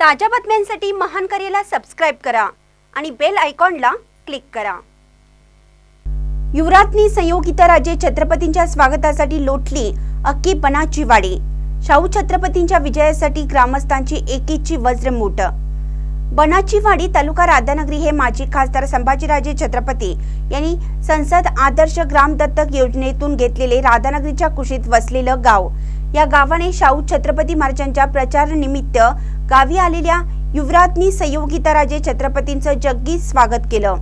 ताज्या बातम्यांसाठी महान करेला सबस्क्राईब करा आणि बेल आयकॉनला क्लिक करा. युवराजनी संयोगिता छत्रपतींच्या स्वागतासाठी लोटली अक्की बनाची वाडी शाहू छत्रपतींच्या विजयासाठी ग्रामस्थांची एकीची वज्रमूठ. बनाची बनाचीवाडी तालुका राधानगरी हे माजी खासदार संभाजीराजे छत्रपती यांनी संसद आदर्श ग्राम दत्तक योजनेतून घेतलेले राधानगरीच्या कुशीत वसलेलं गाव. या गावाने शाहू छत्रपती महाराजांच्या प्रचारानिमित्त गावी आलेल्या युवराजनी संयोगिता राजे छत्रपतींचं जग्गी स्वागत केलं.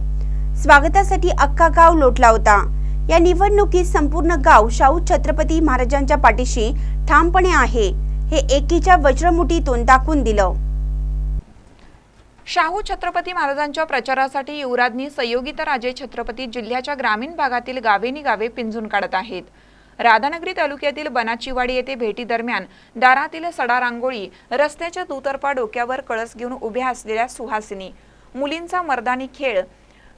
स्वागतासाठी अख्खा गाव लोटला होता. या निवडणुकीत संपूर्ण गाव शाहू छत्रपती महाराजांच्या पाठीशी ठामपणे आहे हे एकीच्या वज्रमुठीतून दाखवून दिलं. शाहू छत्रपती महाराजांच्या प्रचारासाठी युवराजनी संयोगिता राजे छत्रपती जिल्ह्याच्या ग्रामीण भागातील गावेनी गावे पिंजून काढत आहेत. राधानगरी तालुक्यातील बनाचीवाडी येथे भेटी दरम्यान दारातील सडा रांगोळी रस्त्याच्या दुतर्फा डोक्यावर कळस घेऊन उभ्या असलेल्या सुहासिनी मुलींचा मर्दानी खेळ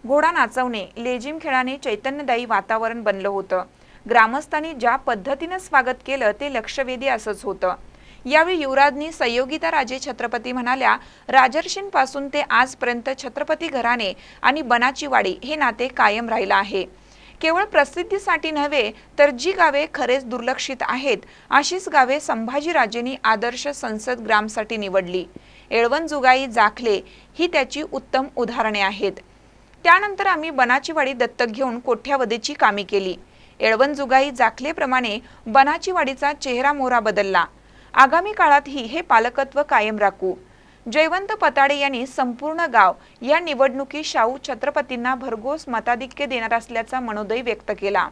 घोडा नाचवणे लेझिम खेळाने चैतन्यदायी वातावरण बनलं होतं. ग्रामस्थांनी ज्या पद्धतीनं स्वागत केलं ते लक्षवेधी असंच होतं. यावेळी युवराजनी संयोगिता राजे छत्रपती म्हणाल्या राजर्षींपासून ते आजपर्यंत छत्रपती घराणे आणि बनाचीवाडी हे नाते कायम राहिलं आहे. केवळ प्रसिद्धीसाठी नव्हे तर जी गावे खरेच दुर्लक्षित आहेत अशीच गावे संभाजीराजेंनी आदर्श संसद ग्रामसाठी निवडली. एळवणजुगाई जाखले ही त्याची उत्तम उदाहरणे आहेत. त्यानंतर आम्ही बनाचीवाडी दत्तक घेऊन कोठ्यावधीची कामे केली. एळवणजुगाई जाखलेप्रमाणे बनाचीवाडीचा चेहरा मोहरा बदलला. आगामी काळातही हे पालकत्व कायम राखू. जयवंत पताडे यांनी संपूर्ण गाव या निवडणुकी शाहू छत्रपतींना भरघोस मताधिक्य देणार असल्याचा मनोदय व्यक्त केला.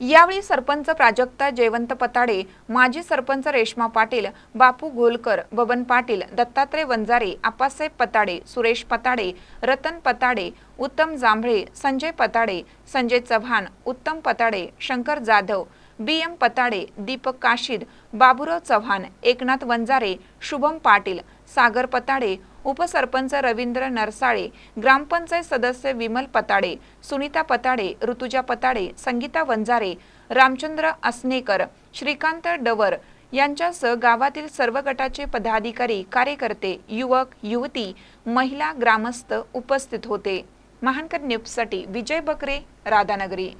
यावेळी सरपंच प्राजक्ता जयवंत पताडे माजी सरपंच रेश्मा पाटील बापू घोलकर बबन पाटील दत्तात्रय वंजारे आप्पासाहेब पताडे सुरेश पताडे रतन पताडे उत्तम जांभळे संजय पताडे संजय चव्हाण उत्तम पताडे शंकर जाधव बी एम पताडे दीपक काशीद बाबुराव चव्हाण एकनाथ वंजारे शुभम पाटील सागर पताडे उपसरपंच रवींद्र नरसाळे ग्रामपंचायत सदस्य विमल पताडे सुनीता पताडे ऋतुजा पताडे संगीता वंजारे रामचंद्र असनेकर श्रीकांत डवर यांच्यासह गावातील सर्व गटाचे पदाधिकारी कार्यकर्ते युवक युवती महिला ग्रामस्थ उपस्थित होते. महानकर न्यूजसाठी विजय बकरे राधानगरी.